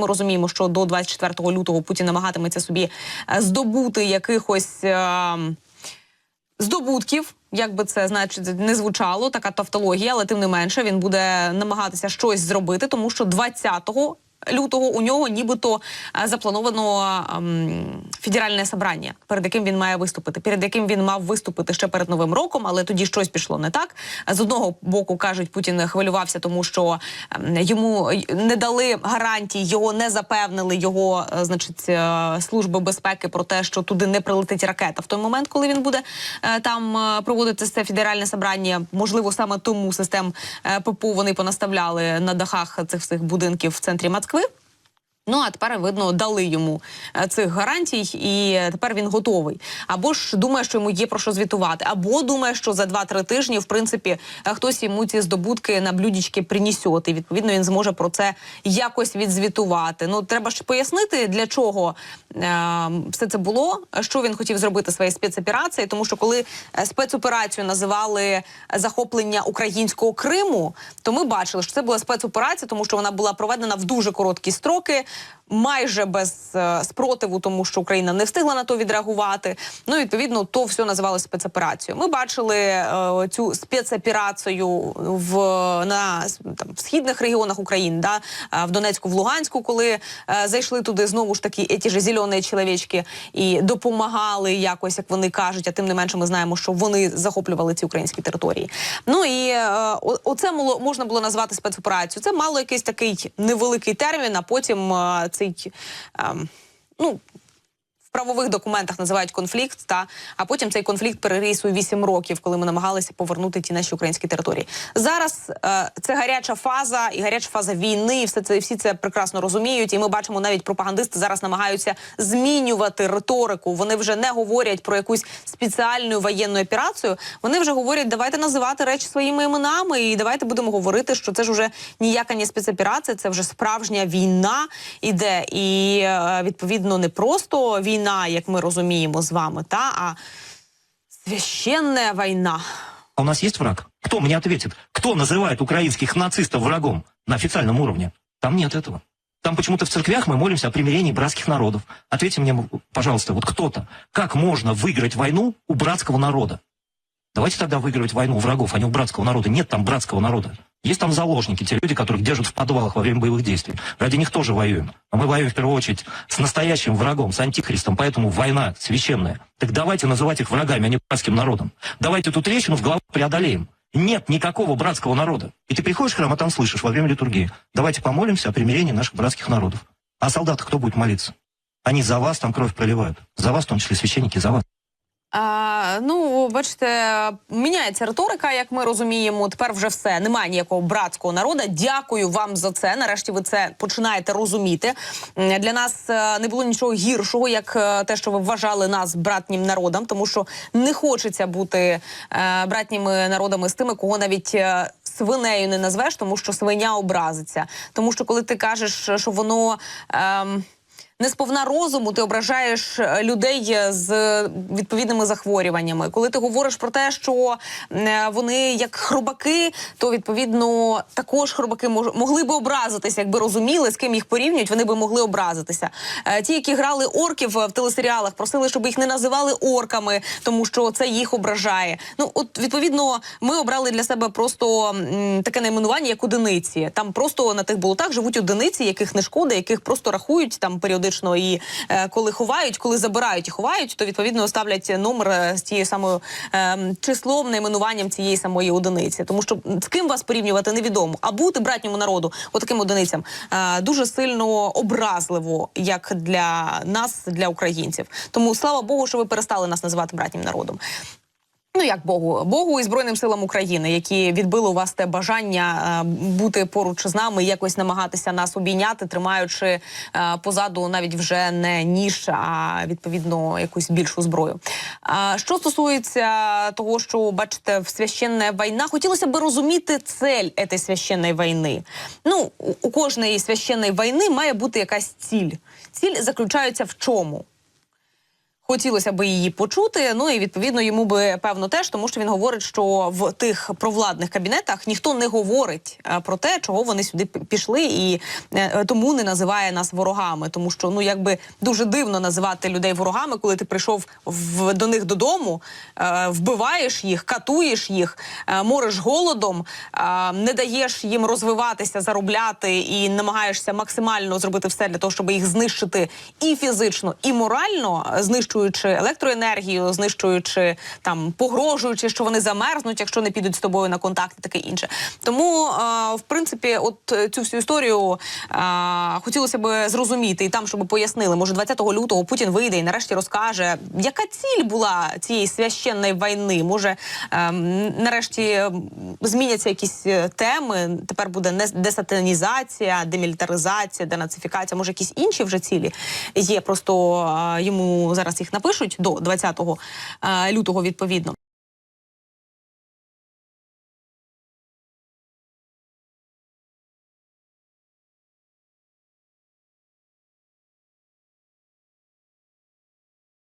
Ми розуміємо, що до 24 лютого Путін намагатиметься собі е, здобути якихось. е, здобутків, як би це значить не звучало, така тавтологія, але тим не менше він буде намагатися щось зробити, тому що 20 лютого у нього нібито е, заплановано ем, федеральне собрання, перед яким він має виступити, перед яким він мав виступити ще перед новим роком, але тоді щось пішло не так. З одного боку кажуть, Путін хвилювався, тому що ем, йому не дали гарантій, його не запевнили його, е, значить, е, служби безпеки про те, що туди не прилетить ракета в той момент, коли він буде е, там проводити це федеральне собрання. Можливо, саме тому систем е, вони понаставляли на дахах цих всіх будинків в центрі Москви. Ну а тепер видно дали йому е, цих гарантій, і тепер він готовий. Або ж думає, що йому є про що звітувати, або думає, що за 2-3 тижні, в принципі, е, хтось йому ці здобутки на блюдечки принісет, і відповідно він зможе про це якось відзвітувати. Ну треба ж пояснити, для чого е, все це було, що він хотів зробити своєю спецоперацією, тому що коли е, спецоперацію називали захоплення українського Криму, то ми бачили, що це була спецоперація, тому що вона була проведена в дуже короткі строки майже без е, спротиву, тому що Україна не встигла на то відреагувати. Ну відповідно, то все називалося спецоперацією. Ми бачили е, цю спецоперацію в на там в східних регіонах України, да в Донецьку, в Луганську, коли е, зайшли туди знову ж таки ті ж зелені чоловічки і допомагали якось, як вони кажуть. А тим не менше, ми знаємо, що вони захоплювали ці українські території. Ну і е, оце можна було назвати спецоперацією. Це мало якийсь такий невеликий термін, а потім е, цей ну. Правових документах називають конфлікт, та а потім цей конфлікт переріс у 8 років, коли ми намагалися повернути ті наші українські території. Зараз е, це гаряча фаза і гаряча фаза війни. І все це всі це прекрасно розуміють. І ми бачимо, навіть пропагандисти зараз намагаються змінювати риторику. Вони вже не говорять про якусь спеціальну воєнну операцію. Вони вже говорять, давайте називати речі своїми іменами, і давайте будемо говорити, що це ж уже ніяка не спецоперація, це вже справжня війна іде. І е, відповідно не просто війна, як ми розуміємо з вами, та а священна війна. А у нас есть враг? Кто мне ответит? Кто называет украинских нацистов врагом на официальном уровне? Там нет этого. Там почему-то в церквях мы молимся о примирении братских народов. Ответьте мне, пожалуйста, вот кто-то, как можно выиграть войну у братского народа? Давайте тогда выигрывать войну у врагов, а не у братского народа. Нет там братского народа. Есть там заложники, те люди, которых держат в подвалах во время боевых действий. Ради них тоже воюем. А мы воюем в первую очередь с настоящим врагом, с антихристом, поэтому война священная. Так давайте называть их врагами, а не братским народом. Давайте эту трещину в голову преодолеем. Нет никакого братского народа. И ты приходишь в храм, а там слышишь во время литургии. Давайте помолимся о примирении наших братских народов. А солдаты кто будет молиться? Они за вас там кровь проливают. За вас, в том числе священники, за вас. А, ну, бачите, міняється риторика, як ми розуміємо. Тепер вже все немає ніякого братського народу. Дякую вам за це. Нарешті ви це починаєте розуміти. Для нас е, не було нічого гіршого, як е, те, що ви вважали нас братнім народом, тому що не хочеться бути е, братніми народами з тими, кого навіть. Свинею не назвеш, тому що свиня образиться. Тому що коли ти кажеш, що воно ем, не сповна розуму, ти ображаєш е, людей е, з відповідними захворюваннями. Коли ти говориш про те, що е, вони як хробаки, то відповідно також хробаки могли би образитися, якби розуміли, з ким їх порівнюють, вони би могли образитися. Ті, які грали орків в телесеріалах, просили, щоб їх не називали орками, тому що це їх ображає. Ну от відповідно, ми обрали для себе просто таке найменування, як одиниці. Там просто на тих болотах живуть одиниці, яких не шкода, яких просто рахують там періодично і е, коли ховають, коли забирають і ховають, то відповідно ставлять номер е, з тією самою е, числом, найменуванням цієї самої одиниці. Тому що з ким вас порівнювати невідомо. А бути братньому народу, отаким одиницям, е, дуже сильно образливо, як для нас, для українців. Тому слава Богу, що ви перестали нас називати братнім народом. Ну як Богу, Богу і Збройним силам України, які відбили у вас те бажання е, бути поруч з нами, якось намагатися нас обійняти, тримаючи е, позаду навіть вже не ніж, а відповідно якусь більшу зброю. А що стосується того, що бачите, в священна війна, хотілося б розуміти цель цієї священної війни. Ну у кожної священної війни має бути якась ціль. Ціль заключається в чому? Хотілося би її почути. Ну і відповідно йому би певно теж, тому що він говорить, що в тих провладних кабінетах ніхто не говорить е, про те, чого вони сюди пішли, і е, тому не називає нас ворогами. Тому що ну якби дуже дивно називати людей ворогами, коли ти прийшов в до них додому, е, вбиваєш їх, катуєш їх, мориш голодом, не даєш їм розвиватися, заробляти і намагаєшся максимально зробити все для того, щоб їх знищити і фізично, і морально, е, знищуючи електроенергію, знищуючи там, погрожуючи, що вони замерзнуть, якщо не підуть з тобою на контакт, і таке інше. Тому, е, в принципі, от е, цю всю історію е, хотілося б зрозуміти і там, щоб пояснили, може 20 лютого Путін вийде і нарешті розкаже, яка ціль була цієї священної війни. Може, нарешті зміняться якісь теми. Тепер буде не десатанізація, демілітаризація, денацифікація. Може, якісь інші вже цілі є. Просто йому зараз їх напишуть до 20 е, лютого відповідно.